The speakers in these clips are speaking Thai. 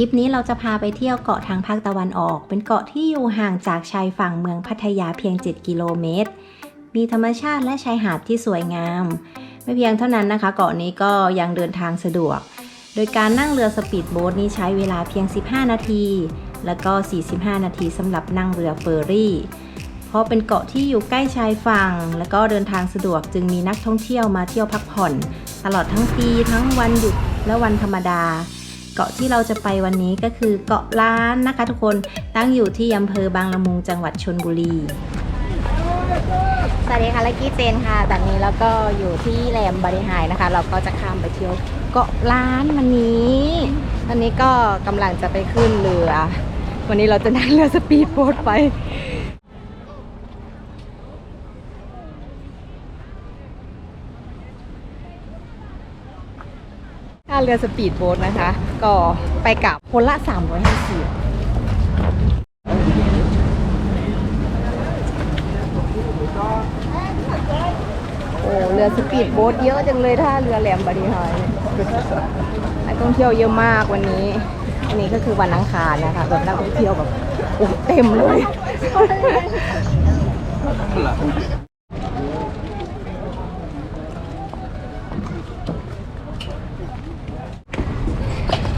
ทริปนี้เราจะพาไปเที่ยวเกาะทางภาคตะวันออก เป็นเกาะที่อยู่ห่างจากชายฝั่งเมืองพัทยาเพียง 7 กิโลเมตร มีธรรมชาติและชายหาดที่สวยงาม ไม่เพียงเท่านั้นนะคะ เกาะนี้ก็ยังเดินทางสะดวก โดยการนั่งเรือสปีดโบ๊ทนี้ใช้เวลาเพียง 15 นาที แล้วก็ 45 นาทีสำหรับนั่งเรือเฟอร์รี่ เพราะเป็นเกาะที่อยู่ใกล้ชายฝั่ง และก็เดินทางสะดวกจึงมีนักท่องเที่ยวมาเที่ยวพักผ่อน ตลอดทั้งปีทั้งวันหยุดและวันธรรมดา เกาะที่เราจะไปวันนี้ก็คือเกาะล้านนะคะ ทุกคนตั้งอยู่ที่อำเภอบางละมุงจังหวัดชนบุรี สวัสดีค่ะลักกี้เจนค่ะตอนนี้เราก็อยู่ที่แหลมบริหายนะคะ เราก็จะข้ามไปเที่ยวเกาะล้านวันนี้ตอนนี้ก็กำลังจะไปขึ้นเรือ วันนี้เราจะนั่งเรือสปีดโบ๊ทไป เรือสปีดโบ๊ทนะคะ ก็ไปกับคนละ 350โอ้เรือสปีดโบ๊ทเยอะจังเลยท่าเรือแหลมบริหารเนี่ยนักท่องเที่ยวเยอะมากวันนี้วันนี้ก็คือวันอังคารนะคะแบบนักท่องเที่ยวแบบโอ้เต็มเลย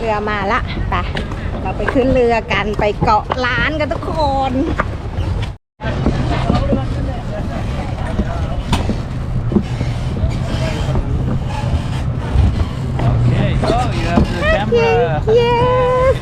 เรือมาละไปเราไปขึ้นเรือกันไปเกาะล้านกันทุกคน Okay, so you have the camera. yes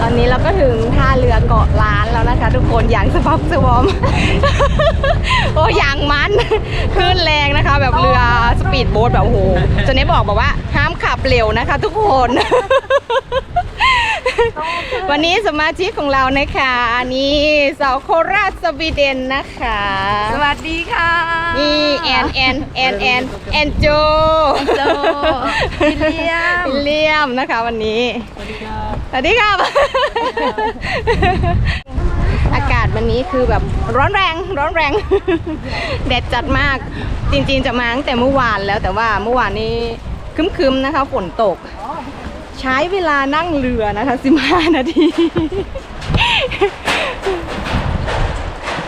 ตอนนี้เรา ก็ถึงท่าเรือเกาะล้านแล้วนะคะ ทุกคนอย่างสปับสวอม โอ้ยางมันขึ้นแรงนะคะ แบบเรือสปีดโบ๊ทแบบโอ้โหจนนี้บอกบอกว่าห้ามขับเร็วนะคะ ทุกคน วันนี้สมาชิกของเรานะคะนี่สาวโคราชสวีเดนนะคะ สวัสดีค่ะนี่แอนแอนแอนแอนแอนโจโจวิลเลียมวิลเลียมนะคะวันนี้ สวัสดีครับ อากาศวันนี้คือแบบร้อนแรงร้อนแรง แดดจัดมากจริงๆจะมาตั้งแต่เมื่อวานแล้วแต่ว่าเมื่อวานนี้ครึ้มๆนะคะฝนตก ใช้เวลานั่งเรือนะคะ 15 นาที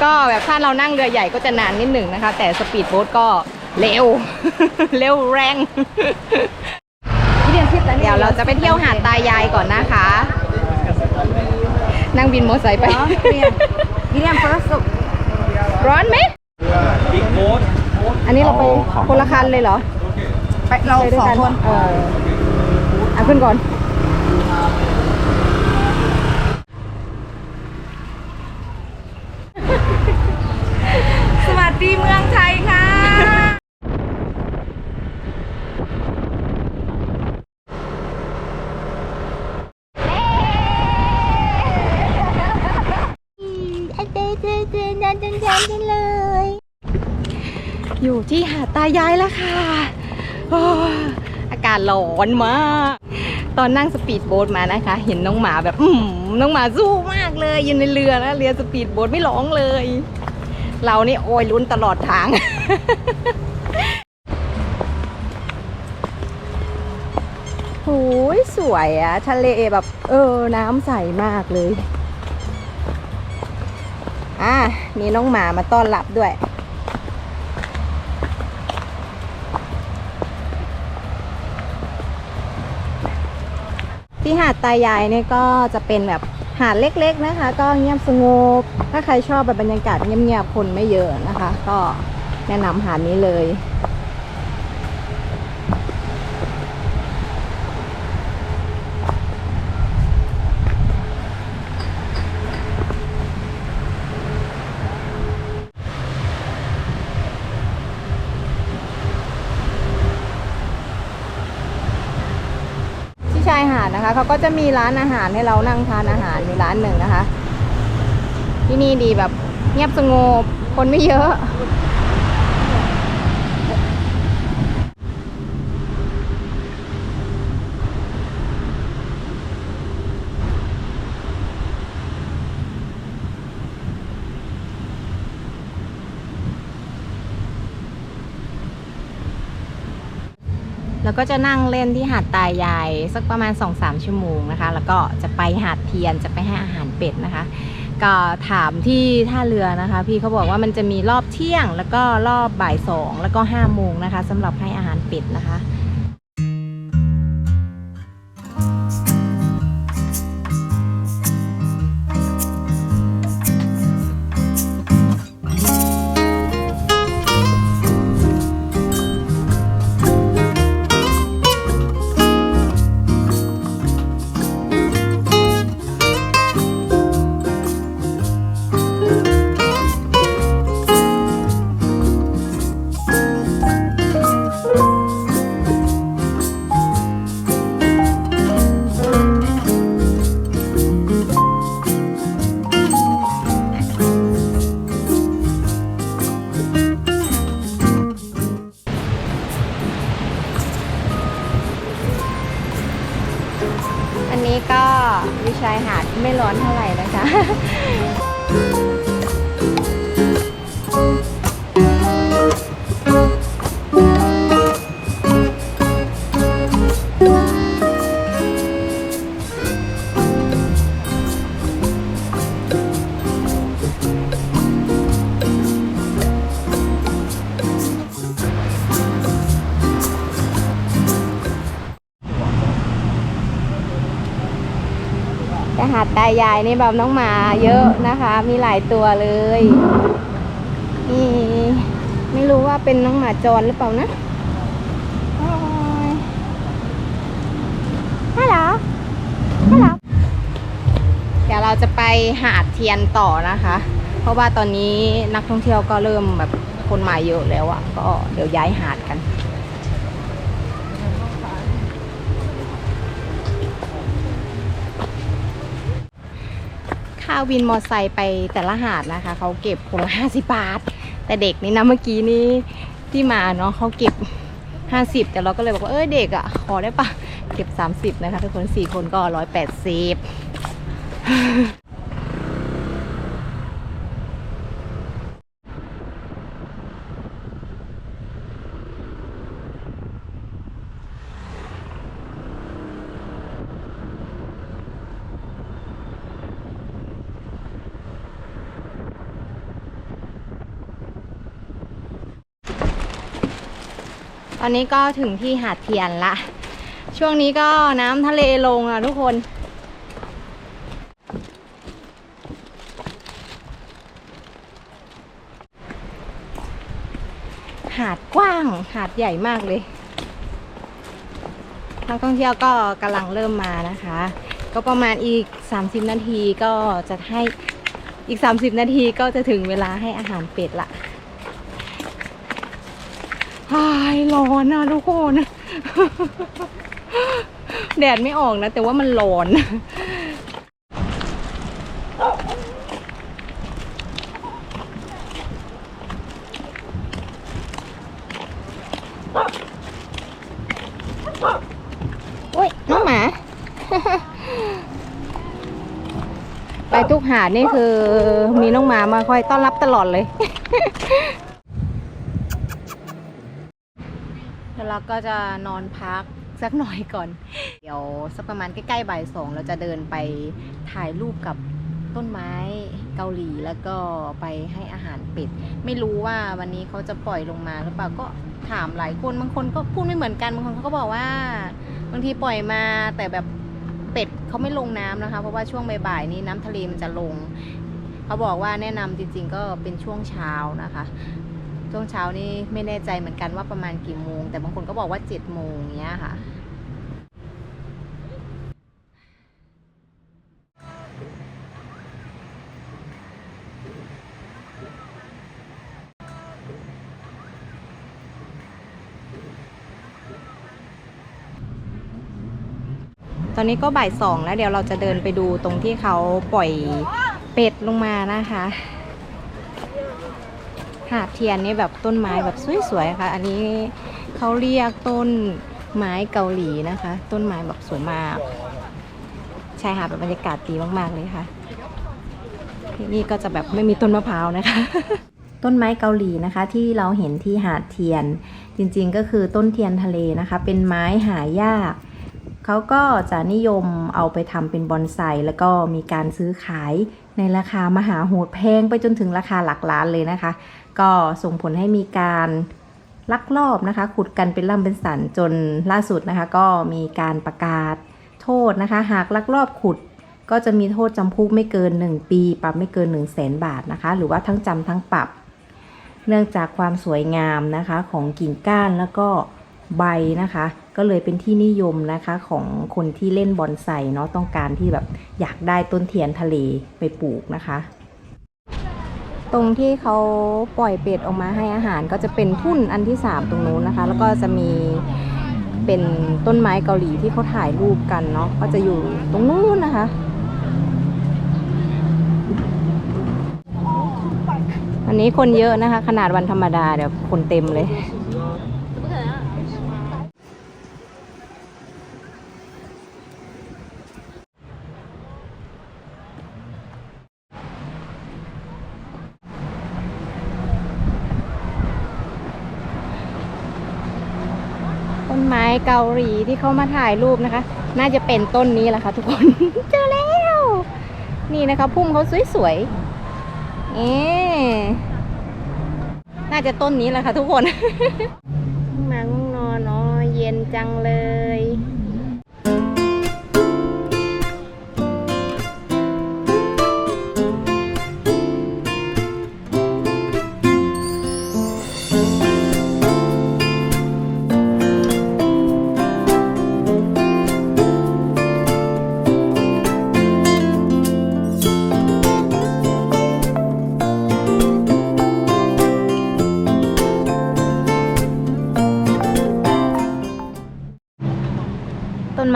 ก็แบบถ้าเรานั่งเรือใหญ่ก็จะนานนิดหนึ่งนะคะ แต่สปีดโบ๊ทก็เร็ว เร็วแรงเดี๋ยวเราจะไปเที่ยวหาดตายายก่อนนะคะ นั่งบินมอเตอร์ไซค์ไปวิลเลียมวิลเลียม first ร้อนไหม Big boat. อันนี้เราไปคนละคันเลยเหรอ ไปเราไปด้วยสองกันคน เอออะขึ้นก่อน สวัสดีเมืองไทยค่ะอยู่ที่หาดตายายแล้วค่ะโอ้ยอากาศร้อนมาก ตอนนั่งสปีดโบ๊ทมานะคะ เห็นน้องหมาแบบอืมน้องหมาสู้มากเลยอยู่ในเรือนะเรือสปีดโบ๊ทไม่ร้องเลย เรานี่โอยลุ้นตลอดทาง โอ้ยสวยอะทะเลแบบเออน้ำใสมากเลย อะมีน้องหมามาต้อนรับด้วย ที่หาดตายายเนี่ยก็จะเป็นแบบหาดเล็กๆนะคะ ก็เงียบสงบ ถ้าใครชอบแบบบรรยากาศเงียบๆคนไม่เยอะนะคะ ก็แนะนำหาดนี้เลย ที่ชาดนะคะ เขาก็จะมีร้านอาหารให้เรานั่งทานอาหารอยู่ร้านหนึ่งนะคะ ที่นี่ดีแบบเงียบสงบคนไม่เยอะ แล้วก็จะนั่งเล่นที่หาดตายาย สักประมาณ 2-3 ชั่วโมงนะคะ แล้วก็จะไปหาดเทียนจะไปให้อาหารเป็ดนะคะ ก็ถามที่ท่าเรือนะคะ พี่เขาบอกว่ามันจะมีรอบเที่ยง แล้วก็รอบบ่ายสองแล้วก็5โมงนะคะสำหรับให้อาหารเป็ดนะคะ ต่หาดตายายนี่แบบน้องหมาเยอะนะคะ มีหลายตัวเลยนี่ไม่รู้ว่าเป็นน้องหมาจรหรือเปล่านะฮัลโหลฮัลโหลเดี๋ยวเราจะไปหาดเทียนต่อนะคะ เพราะว่าตอนนี้นักท่องเที่ยวก็เริ่มแบบคนมาเยอะแล้วอะ่ะก็เดี๋ยวย้ายหาดกันาวินมอไซค์ไปแต่ละหาดนะคะเขาเก็บคนละห้าสิบาท แต่เด็กนี่นะเมื่อกี้นี้ที่มาเนาะเขาเก็บห้าสิบแต่เราก็เลยบอกว่าเออเด็กอะ่ะขอได้ปะเก็บสามสิบนะคะทุกคนสี่คนก็ร้อยแปดสิบ ตอนนี้ก็ถึงที่หาดเทียนละ ช่วงนี้ก็น้ำทะเลลงอะทุกคนหาดกว้าง หาดใหญ่มากเลยนักท่องเที่ยวก็กำลังเริ่มมานะคะ ก็ประมาณอีก 30 นาทีก็จะให้อีก 30 นาทีก็จะถึงเวลาให้อาหารเป็ดละ หายร้อนนะทุกคน แดดไม่ออกนะ แต่ว่ามันร้อนอุ้ยน้องหมา ไปทุกหาดนี่คือมีน้องหมามาคอยต้อนรับตลอดเลย แล้วเราก็จะนอนพักสักหน่อยก่อน เดี๋ยวสักประมาณใกล้ๆบ่ายสองเราจะเดินไปถ่ายรูปกับต้นไม้เกาหลีแล้วก็ไปให้อาหารเป็ด ไม่รู้ว่าวันนี้เขาจะปล่อยลงมาหรือเปล่าก็ถามหลายคนบางคนก็พูดไม่เหมือนกันบางคนเขาก็บอกว่าบางทีปล่อยมาแต่แบบเป็ดเขาไม่ลงน้ำนะคะ เพราะว่าช่วงบ่ายๆนี้น้ำทะเลมันจะลง เขาบอกว่าแนะนำจริงๆก็เป็นช่วงเช้านะคะ ช่วงเช้านี่ไม่แน่ใจเหมือนกันว่าประมาณกี่โมง แต่บางคนก็บอกว่า7จ็ดโมงเนี้ยค่ะตอนนี้ก็บ่ายสองแล้วเดี๋ยวเราจะเดินไปดูตรงที่เขาปล่อยเป็ดลงมานะคะ หาดเทียนนี่แบบต้นไม้แบบสวยๆค่ะ อันนี้เขาเรียกต้นไม้เกาหลีนะคะ ต้นไม้แบบสวยมากชายหาดแบบบรรยากาศดีมากๆเลยค่ะที่นี่ก็จะแบบไม่มีต้นมะพร้าวนะคะ ต้นไม้เกาหลีนะคะที่เราเห็นที่หาดเทียน จริงๆก็คือต้นเทียนทะเลนะคะ เป็นไม้หายากเขาก็จะนิยมเอาไปทำเป็นบอนไซแล้วก็มีการซื้อขายในราคามหาโหดแพงไปจนถึงราคาหลักล้านเลยนะคะ ก็ส่งผลให้มีการลักลอบนะคะขุดกันเป็นล่ำเป็นสันจนล่าสุดนะคะก็มีการประกาศโทษนะคะ หากลักลอบขุดก็จะมีโทษจำคุกไม่เกิน 1 ปี ปรับไม่เกิน 1 0 0 0 0แสนบาทนะคะ หรือว่าทั้งจำทั้งปรับ เนื่องจากความสวยงามนะคะของกิ่งก้านแล้วก็ใบนะคะ ก็เลยเป็นที่นิยมนะคะของคนที่เล่นบอนไซเนาะต้องการที่แบบอยากได้ต้นเทียนทะเลไปปลูกนะคะ ตรงที่เขาปล่อยเป็ดออกมาให้อาหารก็จะเป็นทุ่นอันที่ 3 ตรงนู้นนะคะ แล้วก็จะมีเป็นต้นไม้เกาหลีที่เขาถ่ายรูปกันเนาะก็จะอยู่ตรงนู้นนะคะ อันนี้คนเยอะนะคะ ขนาดวันธรรมดาเดี๋ยวคนเต็มเลย ต้นไม้ เกาหลีที่เขามาถ่ายรูปนะคะ น่าจะเป็นต้นนี้แหละค่ะทุกคน เจอแล้ว นี่นะคะพุ่มเขาสวยๆเอ๊น่าจะต้นนี้แหละค่ะทุกคน มาง่วงนอนเนาะเย็นจังเลย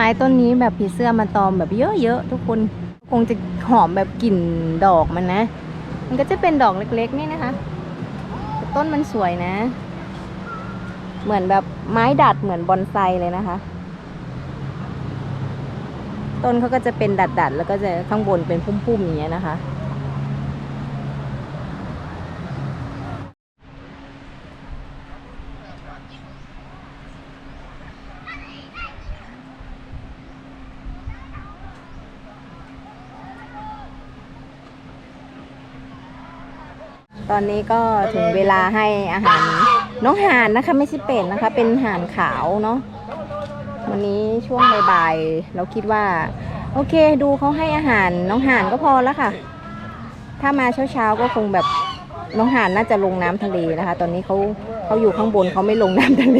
ม้ต้นนี้แบบผีเสื้อมาตอมแบบเยอะๆทุกคนคงจะหอมแบบกลิ่นดอกมันนะ มันก็จะเป็นดอกเล็กๆนี่นะคะต่ต้นมันสวยนะ เหมือนแบบไม้ดัดเหมือนบอนไซเลยนะคะ ต้นเขาก็จะเป็นดัดๆ แล้วก็จะข้างบนเป็นพุ่มๆอย่างเงี้ยนะคะ ตอนนี้ก็ถึงเวลาให้อาหารน้องห่านนะคะ ไม่ใช่เป็ดนะคะ เป็นห่านขาวเนาะวันนี้ช่วงบ่ายๆเราคิดว่า โอเคดูเขาให้อาหารน้องห่านก็พอแล้วค่ะ ถ้ามาเช้าๆก็คงแบบน้องห่านน่าจะลงน้ำทะเลนะคะ ตอนนี้เขาเขาอยู่ข้างบนเขาไม่ลงน้ำทะเล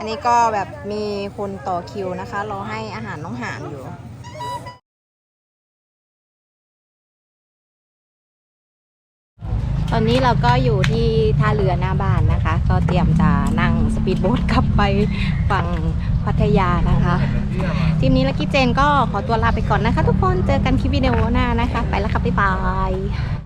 อันนี้ก็แบบมีคนต่อคิวนะคะรอให้อาหารน้องห่านอยู่ตอนนี้เราก็อยู่ที่ท่าเรือหน้าบ้านนะคะ ก็เตรียมจะนั่งสปีดโบ๊ทกลับไปฝั่งพัทยานะคะทีมนี้ลักกี้เจนก็ขอตัวลาไปก่อนนะคะ ทุกคนเจอกันคลิปวิดีโอหน้านะคะ ไปแล้วค่ะบ๊ายบาย